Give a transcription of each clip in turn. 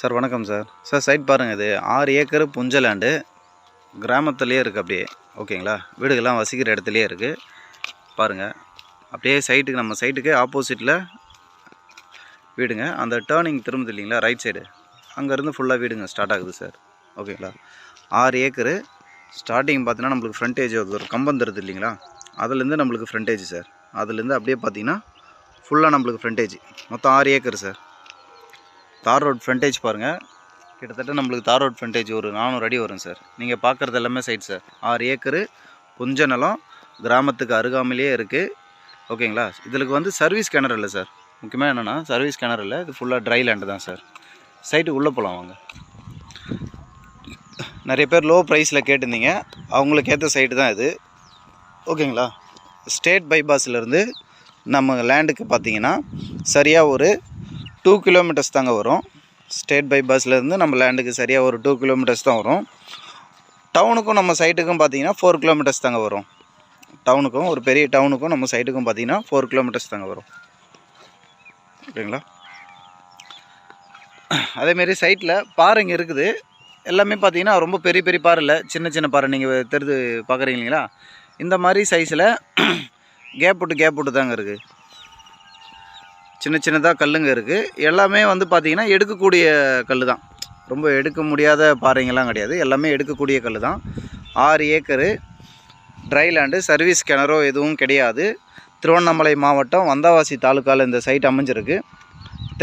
Sir வணக்கம் sir. Sir side பாருங்கள் இது. ஆறு ஏக்கர் புஞ்ச லேண்டு கிராமத்துலேயே இருக்குது அப்படியே. ஓகேங்களா? வீடுகள்லாம் வசிக்கிற இடத்துலையே இருக்குது பாருங்கள் அப்படியே சைட்டுக்கு நம்ம சைட்டுக்கு ஆப்போசிட்டில் வீடுங்க. அந்த டேர்னிங் திரும்புது இல்லைங்களா? ரைட் சைடு அங்கேருந்து ஃபுல்லாக வீடுங்க ஸ்டார்ட் ஆகுது சார். ஓகேங்களா? ஆறு ஏக்கரு. ஸ்டார்டிங் பார்த்தீங்கன்னா நம்மளுக்கு ஃப்ரண்டேஜ் ஒரு கம்பம் தருது இல்லைங்களா? அதுலேருந்து நம்மளுக்கு ஃப்ரண்டேஜ் சார். அதுலேருந்து அப்படியே பார்த்தீங்கன்னா ஃபுல்லாக நம்மளுக்கு ஃப்ரண்டேஜ் மொத்தம் ஆறு acre sir. Tar road frontage பாருங்கள் கிட்டத்தட்ட நம்மளுக்கு தார் ரோட் ஃப்ரண்டேஜ் ஒரு நானூறு அடி வரும் சார். நீங்கள் பார்க்குறது எல்லாமே சைட் சார். ஆறு ஏக்கரு கொஞ்ச நிலம் கிராமத்துக்கு அருகாமையிலேயே இருக்குது ஓகேங்களா? இதுக்கு வந்து சர்வீஸ் கிணறு இல்லை சார். முக்கியமாக என்னென்னா சர்வீஸ் கிணறு இல்லை. இது ஃபுல்லாக ட்ரை லேண்டு தான் சார். சைட்டு உள்ளே போகலாம் வாங்க. நிறைய பேர் லோ ப்ரைஸில் கேட்டிருந்தீங்க. அவங்களுக்கு ஏற்ற சைட்டு தான் இது. ஓகேங்களா? ஸ்டேட் பைபாஸிலேருந்து நம்ம லேண்டுக்கு பார்த்தீங்கன்னா சரியாக ஒரு டூ கிலோமீட்டர்ஸ் தாங்க வரும். ஸ்டேட் பை பஸ்லேருந்து நம்ம லேண்டுக்கு சரியாக ஒரு டூ கிலோமீட்டர்ஸ் தான் வரும். டவுனுக்கும் நம்ம சைட்டுக்கும் பார்த்தீங்கன்னா ஃபோர் கிலோமீட்டர்ஸ் தாங்க வரும். டவுனுக்கும் ஒரு பெரிய டவுனுக்கும் நம்ம சைட்டுக்கும் பார்த்தீங்கன்னா ஃபோர் கிலோமீட்டர்ஸ் தாங்க வரும். ஓகேங்களா அதேமாரி சைட்டில் பாறைங்க இருக்குது. எல்லாமே பார்த்தீங்கன்னா ரொம்ப பெரிய பெரிய பாறை இல்லை. சின்ன சின்ன பாறை நீங்கள் தெரிஞ்சு பார்க்குறீங்க இல்லைங்களா? இந்த மாதிரி சைஸில் கேப் விட்டு கேப் விட்டு தாங்க இருக்குது சின்ன சின்னதாக கல்லுங்க இருக்குது எல்லாமே வந்து பார்த்திங்கன்னா எடுக்கக்கூடிய கல் தான் ரொம்ப எடுக்க முடியாத பாறைங்கெல்லாம் கிடையாது. எல்லாமே எடுக்கக்கூடிய கல் தான் ஆறு ஏக்கரு ட்ரை லேண்டு சர்வீஸ் கிணறோ எதுவும் கிடையாது. திருவண்ணாமலை மாவட்டம் வந்தாவாசி தாலுக்காவில் இந்த சைட் அமைஞ்சிருக்கு.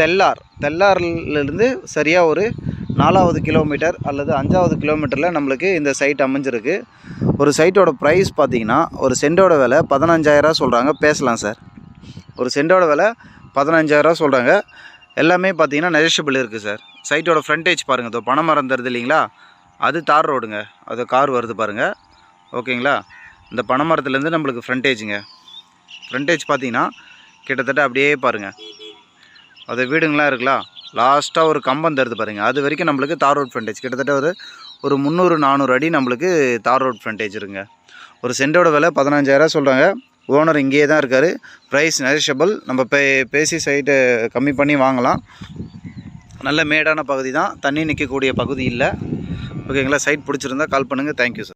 தெல்லார் தெல்லார்லேருந்து சரியாக ஒரு நாலாவது கிலோமீட்டர் அல்லது அஞ்சாவது கிலோமீட்டரில் நம்மளுக்கு இந்த சைட் அமைஞ்சிருக்கு. ஒரு சைட்டோட ப்ரைஸ் பார்த்தீங்கன்னா ஒரு சென்டோட விலை பதினஞ்சாயிரம் சொல்கிறாங்க பேசலாம் சார். ஒரு சென்டோட விலை பதினஞ்சாயிரரூவா சொல்கிறாங்க எல்லாமே பார்த்தீங்கன்னா நெஜஷபிள் இருக்குது சார். சைட்டோட ஃப்ரண்டேஜ் பாருங்கள் இதோ பணம் மரம் தருது இல்லைங்களா? அது தார் ரோடுங்க. அது கார் வருது பாருங்கள் ஓகேங்களா? இந்த பனை மரத்துலேருந்து நம்மளுக்கு ஃப்ரண்டேஜுங்க ஃப்ரண்டேஜ் பார்த்தீங்கன்னா கிட்டத்தட்ட அப்படியே பாருங்கள் அது வீடுங்களாம் இருக்குல்ல? லாஸ்ட்டாக ஒரு கம்பம் தருது பாருங்கள் அது வரைக்கும் நம்மளுக்கு தார் ரோட் ஃப்ரண்டேஜ் கிட்டத்தட்ட ஒரு ஒரு முந்நூறு நானூறு அடி நம்மளுக்கு தார் ரோட் ஃப்ரண்டேஜ் இருங்க ஒரு சென்டோட விலை பதினஞ்சாயிரம் சொல்கிறாங்க ஓனர் இங்கேயே தான் இருக்கார். ப்ரைஸ் நெரிஷபிள் நம்ம பே பேசி சைட்டு கம்மி பண்ணி வாங்கலாம். நல்ல மேடான பகுதி தான். தண்ணி நிற்கக்கூடிய பகுதி இல்லை. ஓகேங்களா? சைட் பிடிச்சிருந்தா கால் பண்ணுங்கள் தேங்க்யூ சார்